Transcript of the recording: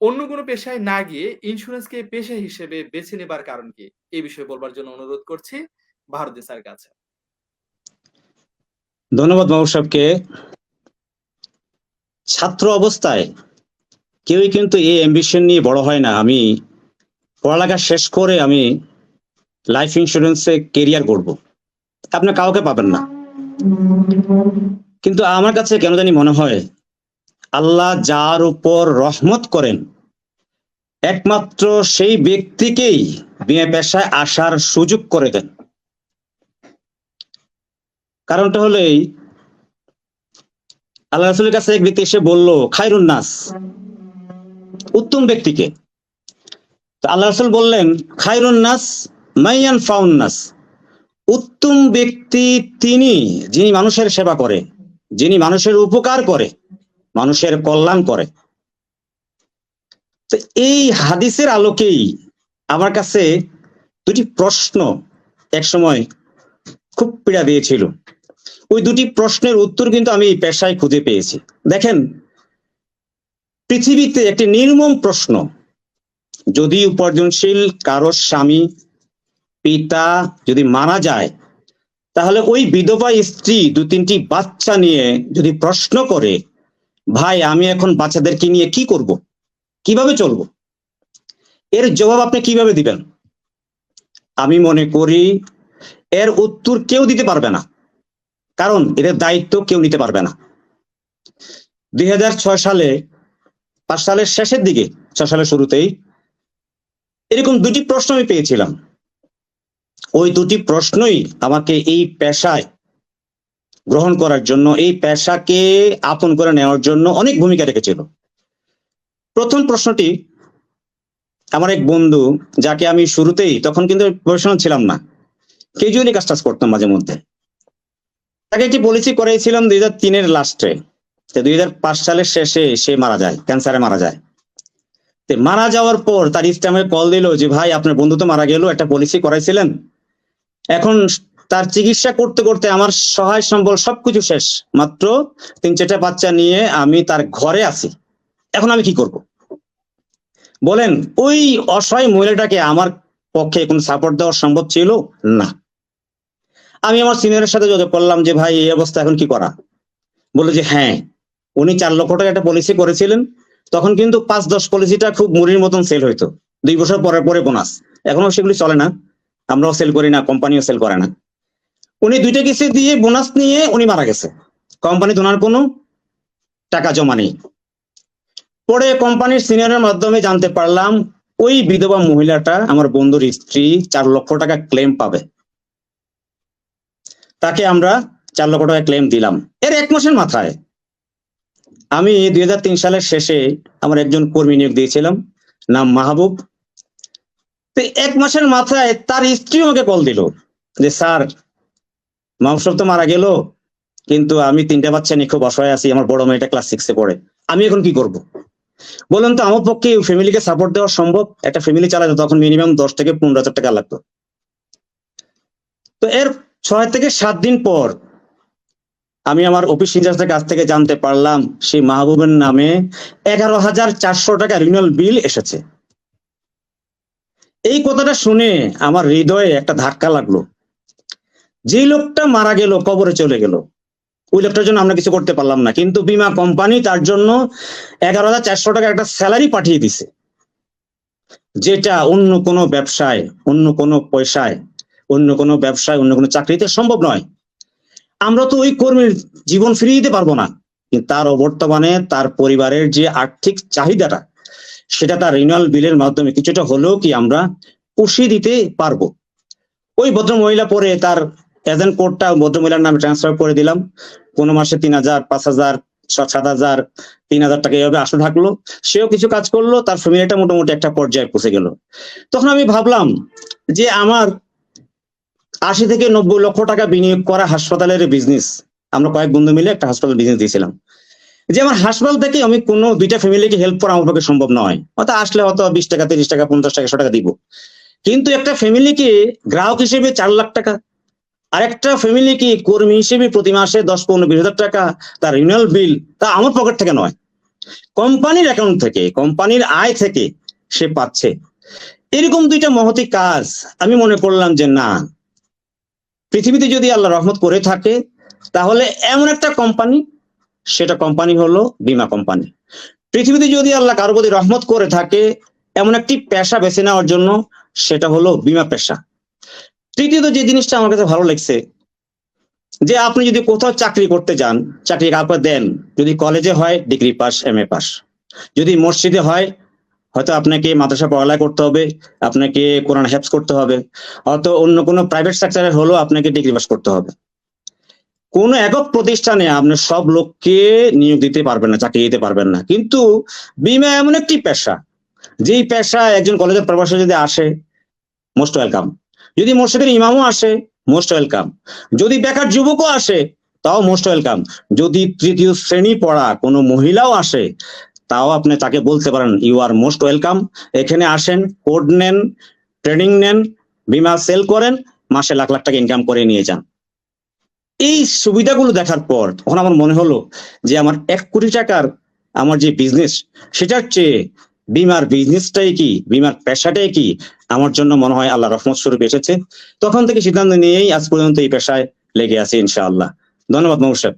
অন্য কোনো পেশায় না গিয়ে ইন্স্যুরেন্সকে পেশা হিসেবে বেছে নেবার কারণ কি? এই বিষয়ে বলবার জন্য অনুরোধ করছি ভারতী স্যার কাছে। ধন্যবাদ মাহবুব সাহেবকে ছাত্র অবস্থায় কেউই কিন্তু এই অ্যাম্বিশন নিয়ে বড় হয় না আমি পড়ালেখা শেষ করে আমি লাইফ ইন্স্যুরেন্সে কেরিয়ার করব আপনি কাউকে পাবেন না কিন্তু আমার কাছে কেন জানি মনে হয় আল্লাহ যার উপর রহমত করেন, একমাত্র সেই ব্যক্তিকেই বিয়ে পেশায় আসার সুযোগ করে দেন। কারণটা হলো এই, আল্লাহ রাসুলের কাছে এক ব্যক্তি এসে বলল, খায়রুন নাস। উত্তম ব্যক্তিকে। আল্লাহ রাসুল বললেন, খায়রুন নাস, মাইয়ান ফাউন নাস। উত্তম ব্যক্তি তিনি, যিনি মানুষের সেবা করে, যিনি মানুষের উপকার করে। মানুষের কল্যাণ করে। তো এই হাদিসের আলোকেই আমার কাছে দুটি প্রশ্ন এক সময় খুব পীড়া দিয়েছিল। ওই দুটি প্রশ্নের উত্তর কিন্তু আমি পেশায় খুঁজে পেয়েছি। দেখেন, পৃথিবীতে একটি নির্মম প্রশ্ন, যদি উপার্জনশীল কারও স্বামী, পিতা যদি মারা যায়, তাহলে ওই বিধবা স্ত্রী দু তিনটি বাচ্চা নিয়ে যদি প্রশ্ন করে ভাই, আমি এখন বাচ্চাদেরকে নিয়ে কি করব? কীভাবে চলবো? এর জবাব আপনি কীভাবে দিবেন? আমি মনে করি এর উত্তর কেউ দিতে পারবে না। কারণ এদের দায়িত্ব কেউ নিতে পারবে না। দুই হাজার ছয় সালে, পাঁচ সালের শেষের দিকে, ছয় সালের শুরুতেই এরকম দুটি প্রশ্ন আমি পেয়েছিলাম। ওই দুটি প্রশ্নই আমাকে এই পেশায় গ্রহণ করার জন্য, এই পেশাকে আপন করে নেওয়ার জন্য অনেক ভূমিকা রেখেছিল। প্রথম প্রশ্নটি, আমার এক বন্ধু যাকে আমি শুরুতেই, তখন কিন্তু প্রফেশনাল ছিলাম না কেজুয়ালি কাজ টাজ করতাম মাঝে মধ্যে। তাকে একটি পলিসি করেছিলাম দুই হাজার তিনের লাস্টে দুই হাজার পাঁচ সালের শেষে সে মারা যায় ক্যান্সারে মারা যায়। মারা যাওয়ার পর তার আমাকে কল দিল যে, ভাই, আপনার বন্ধু তো মারা গেল, একটা পলিসি করাইছিলেন। এখন তার চিকিৎসা করতে করতে আমার সহায় সম্বল সবকিছু শেষ। মাত্র তিন চারটা বাচ্চা নিয়ে আমি তার ঘরে আছি। এখন আমি কি করব? বলেন, ওই অসহায় মহিলাটাকে আমার পক্ষে কোন সাপোর্ট দেওয়া সম্ভব ছিল? না। আমি আমার সিনিয়রের সাথে যোগাযোগ করলাম যে, ভাই, এই অবস্থা এখন কি করা? বলল যে হ্যাঁ উনি চার লক্ষ টাকা একটা পলিসি করেছিলেন। তখন কিন্তু পাঁচ দশ পলিসিটা খুব মুড়ির মতন সেল হইতো। দুই বছর পরে পরে বোনাস এখনও সেগুলি চলে না। আমরাও সেল করি না কোম্পানিও সেল করে না। উনি দুইটা কিস্তি দিয়ে বোনাস নিয়ে উনি মারা গেছে। কোম্পানি ওনার কোনো টাকা জমা নেই। পরে কোম্পানির সিনিয়রের মাধ্যমে জানতে পারলাম, ওই বিধবা মহিলাটা আমার বন্ধুর স্ত্রী চার লক্ষ টাকা ক্লেম পাবে। তাকে আমরা চার লক্ষ টাকা ক্লেম দিলাম। এর এক মাসের মাথায় আমি দুই হাজার তিন সালের শেষে আমার একজন কর্মী নিয়োগ দিয়েছিলাম, নাম মাহবুব। তো এক মাসের মাথায় তার স্ত্রী আমাকে কল দিল যে, স্যার মাহবুব তো মারা গেল, কিন্তু আমি তিনটা বাচ্চা নিয়ে খুব অসহায় আছি, আমার বড় মেয়েটা ক্লাস সিক্সে পড়ে। আমি এখন কি করব? বলুন তো, আমার পক্ষে ফ্যামিলিকে সাপোর্ট দেওয়া সম্ভব? একটা ফ্যামিলি চালাতে তখন মিনিমাম দশ থেকে পনেরো হাজার টাকা লাগতো। তো এর ছয় থেকে সাত দিন পর আমি আমার অফিস ইনচার্জের কাছ থেকে জানতে পারলাম, সেই মাহবুবের নামে এগারো হাজার চারশো টাকা রিনিউয়াল বিল এসেছে। এই কথাটা শুনে আমার হৃদয়ে একটা ধাক্কা লাগল। যে লোকটা মারা গেল, কবরে চলে গেল, ওই লোকটার জন্য আমরা কিছু করতে পারলাম না। কিন্তু বিমা কোম্পানি তার জন্য এগারো হাজার চারশো টাকা একটা স্যালারি পাঠিয়ে দিছে, যেটা অন্য কোনো ব্যবসায়, অন্য কোনো পয়সায়, অন্য কোনো ব্যবসায়, অন্য কোনো চাকরিতে সম্ভব নয়। আমরা তো ওই কর্মীর জীবন ফিরিয়ে দিতে পারব না তার বর্তমানে তার পরিবারের যে আর্থিক চাহিদাটা, সেটা তার রিনিউয়াল বিলের মাধ্যমে কিছুটা হলেও কি আমরা পুষিয়ে দিতে পারব। ওই ভদ্র মহিলা পরে তার এজেন্ট কোডটা ভদ্র মহিলার নামে ট্রান্সফার করে দিলাম। কোনো মাসে তিন হাজার, পাঁচ হাজার সাত হাজার, তিন হাজার টাকা এইভাবে আসতে থাকল। সেও কিছু কাজ করল, তার ফ্যামিলিটা মোটামুটি একটা পর্যায়ে পৌঁছে গেল। তখন আমি ভাবলাম যে আমার আশি থেকে নব্বই লক্ষ টাকা বিনিয়োগ করা হাসপাতালের বিজনেস আমরা কয়েক বন্ধু মিলে একটা হাসপাতাল বিজনেস দিয়েছিলাম। যে আমার হাসপাতাল থেকে আমি কোনো দুইটা ফ্যামিলিকে হেল্প করা আমার পক্ষে সম্ভব নয়। হয়তো আসলে হয়তো বিশ টাকা, তিরিশ টাকা, পঞ্চাশ টাকা একশো টাকা দিব। কিন্তু একটা ফ্যামিলিকে গ্রাহক হিসেবে চার লাখ টাকা আরেকটা ফ্যামিলি কি কর্মী হিসেবে প্রতি মাসে দশ, পনেরো, বিশ হাজার টাকা তার রিনিউয়াল বিল তা আমার পকেট থেকে নয়। কোম্পানির অ্যাকাউন্ট থেকে কোম্পানির আয় থেকে সে পাচ্ছে। এরকম দুইটা মহতি কাজ। আমি মনে করলাম যে না, পৃথিবীতে যদি আল্লাহ রহমত করে থাকে, তাহলে এমন একটা কোম্পানি সেটা কোম্পানি হলো বীমা কোম্পানি পৃথিবীতে যদি আল্লাহ কারও প্রতি রহমত করে থাকে, এমন একটি পেশা বেছে নেওয়ার জন্য সেটা হলো বীমা পেশা। তৃতীয়ত যে জিনিসটা আমার কাছে ভালো লাগছে, যে আপনি যদি কোথাও চাকরি করতে যান, চাকরি কাউকে দেন, যদি কলেজে হয় degree pass M A pass যদি মসজিদে হয়, হয়তো আপনাকে মাদ্রাসা পড়ালেখা করতে হবে, আপনাকে কোরআন হেফস করতে হবে, হয়তো অন্য কোনো প্রাইভেট সেক্টরে হলেও আপনাকে ডিগ্রি পাস করতে হবে। কোন একক প্রতিষ্ঠানে আপনি সব লোককে নিয়োগ দিতে পারবেন না, চাকরি দিতে পারবেন না। কিন্তু বিমা এমন একটি পেশা, যেই পেশা একজন কলেজের প্রফেসর যদি আসে মোস্ট ওয়েলকাম যদি মসজিদের ইমামও আসে, মোস্ট ওয়েলকাম। যদি বেকার যুবকও আসে, তাও মোস্ট ওয়েলকাম। যদি তৃতীয় শ্রেণি পড়া কোনো মহিলাও আসে, তাও আপনি তাকে বলতে পারেন ইউ আর মোস্ট ওয়েলকাম এখানে আসেন কোড নেন ট্রেনিং নেন, বিমা সেল করেন, মাসে লাখ লাখ টাকা ইনকাম করে নিয়ে যান। এই সুবিধাগুলো দেখার পর তখন আমার মনে হলো যে আমার এক কোটি টাকার আমার যে বিজনেস সেটার চেয়ে বিমার বিজনেসটাই কি? বিমার পেশাটাই কি? আমার জন্য মনে হয় আল্লাহ রহমত স্বরূপ এসেছে। তখন থেকে সিদ্ধান্ত নিয়েই আজ পর্যন্ত এই পেশায় লেগে আছে ইনশাআল্লাহ। ধন্যবাদ মৌসাদ